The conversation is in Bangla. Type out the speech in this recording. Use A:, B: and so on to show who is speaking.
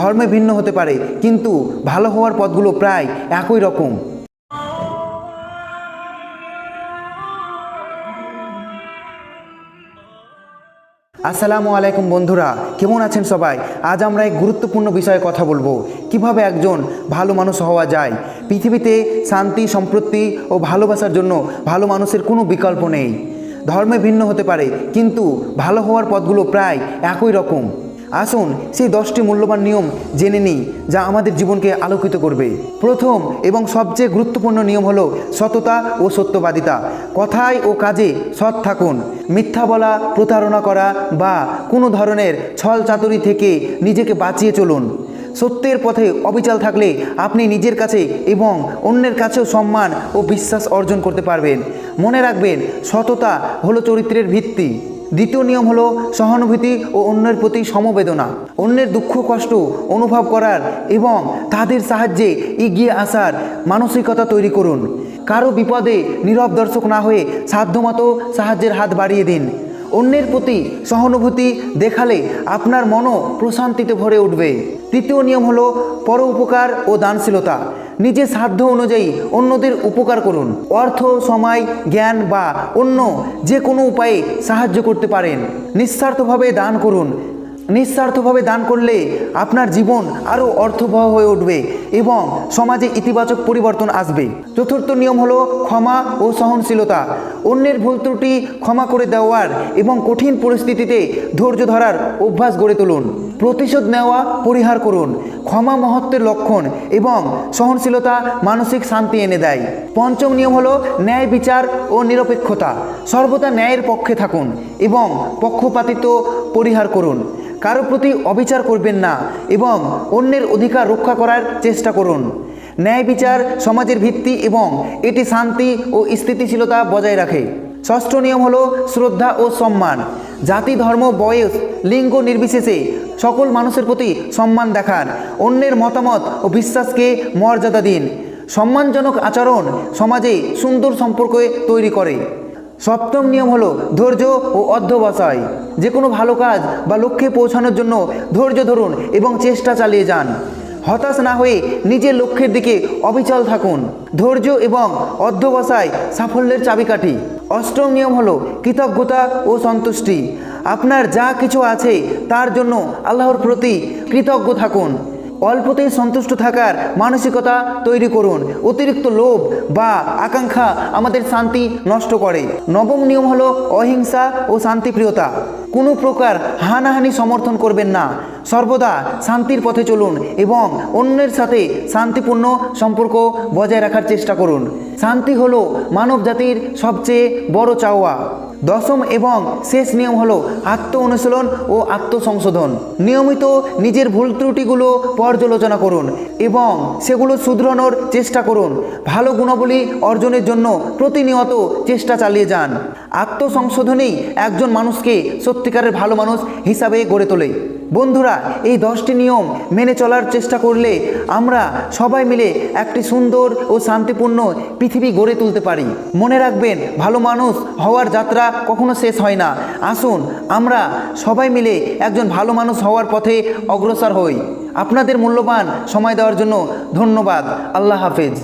A: ধর্মে ভিন্ন হতে পারে, কিন্তু ভালো হওয়ার পথগুলো প্রায় একই রকম। আসসালামু আলাইকুম বন্ধুরা, কেমন আছেন সবাই? আজ আমরা এক গুরুত্বপূর্ণ বিষয়ে কথা বলব। কীভাবে একজন ভালো মানুষ হওয়া যায়? পৃথিবীতে শান্তি সম্পত্তি ও ভালোবাসার জন্য ভালো মানুষের কোনো বিকল্প নেই। ধর্মে ভিন্ন হতে পারে, কিন্তু ভালো হওয়ার পথগুলো প্রায় একই রকম। আসুন সেই দশটি মূল্যবান নিয়ম জেনে নিই, যা আমাদের জীবনকে আলোকিত করবে। প্রথম এবং সবচেয়ে গুরুত্বপূর্ণ নিয়ম হলো সততা ও সত্যবাদিতা। কথায় ও কাজে সৎ থাকুন। মিথ্যা বলা, প্রতারণা করা বা কোনো ধরনের ছল চাতুরি থেকে নিজেকে বাঁচিয়ে চলুন। সত্যের পথে অবিচাল থাকলে আপনি নিজের কাছে এবং অন্যের কাছেও সম্মান ও বিশ্বাস অর্জন করতে পারবেন। মনে রাখবেন, সততা হলো চরিত্রের ভিত্তি। দ্বিতীয় নিয়ম হলো সহানুভূতি ও অন্যের প্রতি সমবেদনা। অন্যের দুঃখ, কষ্ট অনুভব করার এবং তাদের সাহায্যে এগিয়ে আসার মানসিকতা তৈরি করুন। কারও বিপদে নীরব দর্শক না হয়ে সাধ্যমতো সাহায্যের হাত বাড়িয়ে দিন। অন্যের প্রতি সহানুভূতি দেখালে আপনার মনও প্রশান্তিতে ভরে উঠবে। তৃতীয় নিয়ম হলো পর উপকার ও দানশীলতা। নিজের সাধ্য অনুযায়ী অন্যদের উপকার করুন। অর্থ, সময়, জ্ঞান বা অন্য যে কোনো উপায়ে সাহায্য করতে পারেন। নিঃস্বার্থভাবে দান করুন। নিঃস্বার্থভাবে দান করলে আপনার জীবন আরও অর্থবহ হয়ে উঠবে এবং সমাজে ইতিবাচক পরিবর্তন আসবে। চতুর্থ নিয়ম হলো ক্ষমা ও সহনশীলতা। অন্যের ভুল ত্রুটি ক্ষমা করে দেওয়ার এবং কঠিন পরিস্থিতিতে ধৈর্য ধরার অভ্যাস গড়ে তুলুন। প্রতিশোধ নেওয়া, পরিহার করুন। ক্ষমা মহত্বের লক্ষণ এবং সহনশীলতা মানসিক শান্তি এনে দেয়। পঞ্চম নিয়ম হলো ন্যায় বিচার ও নিরপেক্ষতা। সর্বদা ন্যায়ের পক্ষে থাকুন এবং পক্ষপাতিত্ব পরিহার করুন। কারও প্রতি অবিচার করবেন না এবং অন্যের অধিকার রক্ষা করার চেষ্টা করুন। ন্যায় বিচার সমাজের ভিত্তি এবং এটি শান্তি ও স্থিতিশীলতা বজায় রাখে। ষষ্ঠ নিয়ম হলো শ্রদ্ধা ও সম্মান। জাতি, ধর্ম, বয়স, লিঙ্গ নির্বিশেষে সকল মানুষের প্রতি সম্মান দেখান। অন্যের মতামত ও বিশ্বাসকে মর্যাদা দিন। সম্মানজনক আচরণ সমাজে সুন্দর সম্পর্ক তৈরি করে। সপ্তম নিয়ম হলো ধৈর্য ও অধ্যবসায়। যে কোনো ভালো কাজ বা লক্ষ্যে পৌঁছানোর জন্য ধৈর্য ধরুন এবং চেষ্টা চালিয়ে যান। হতাশ না হয়ে নিজের লক্ষ্যের দিকে অবিচল থাকুন। ধৈর্য এবং অধ্যবসায় সাফল্যের চাবিকাঠি। অষ্টম নিয়ম হলো কৃতজ্ঞতা ও সন্তুষ্টি। আপনার যা কিছু আছে তার জন্য আল্লাহর প্রতি কৃতজ্ঞ থাকুন। অল্পতেই সন্তুষ্ট থাকার মানসিকতা তৈরি করুন। অতিরিক্ত লোভ বা আকাঙ্ক্ষা আমাদের শান্তি নষ্ট করে। নবম নিয়ম হলো অহিংসা ও শান্তিপ্রিয়তা। কোনো প্রকার হানাহানি সমর্থন করবেন না। সর্বদা শান্তির পথে চলুন এবং অন্যের সাথে শান্তিপূর্ণ সম্পর্ক বজায় রাখার চেষ্টা করুন। শান্তি হলো মানব জাতির সবচেয়ে বড় চাওয়া। দশম এবং শেষ নিয়ম হলো আত্ম অনুশীলন ও আত্মসংশোধন। নিয়মিত নিজের ভুল ত্রুটিগুলো পর্যালোচনা করুন এবং সেগুলো শুধরানোর চেষ্টা করুন। ভালো গুণাবলী অর্জনের জন্য প্রতিনিয়ত চেষ্টা চালিয়ে যান। আত্মসংশোধনেই একজন মানুষকে সত্যিকারের ভালো মানুষ হিসাবে গড়ে তোলে। বন্ধুরা, এই দশটি নিয়ম মেনে চলার চেষ্টা করলে আমরা সবাই মিলে একটি সুন্দর ও শান্তিপূর্ণ পৃথিবী গড়ে তুলতে পারি। মনে রাখবেন, ভালো মানুষ হওয়ার যাত্রা কখনো শেষ হয় না। আসুন, আমরা সবাই মিলে একজন ভালো মানুষ হওয়ার পথে অগ্রসর হই। আপনাদের মূল্যবান সময় দেওয়ার জন্য ধন্যবাদ। আল্লাহ হাফেজ।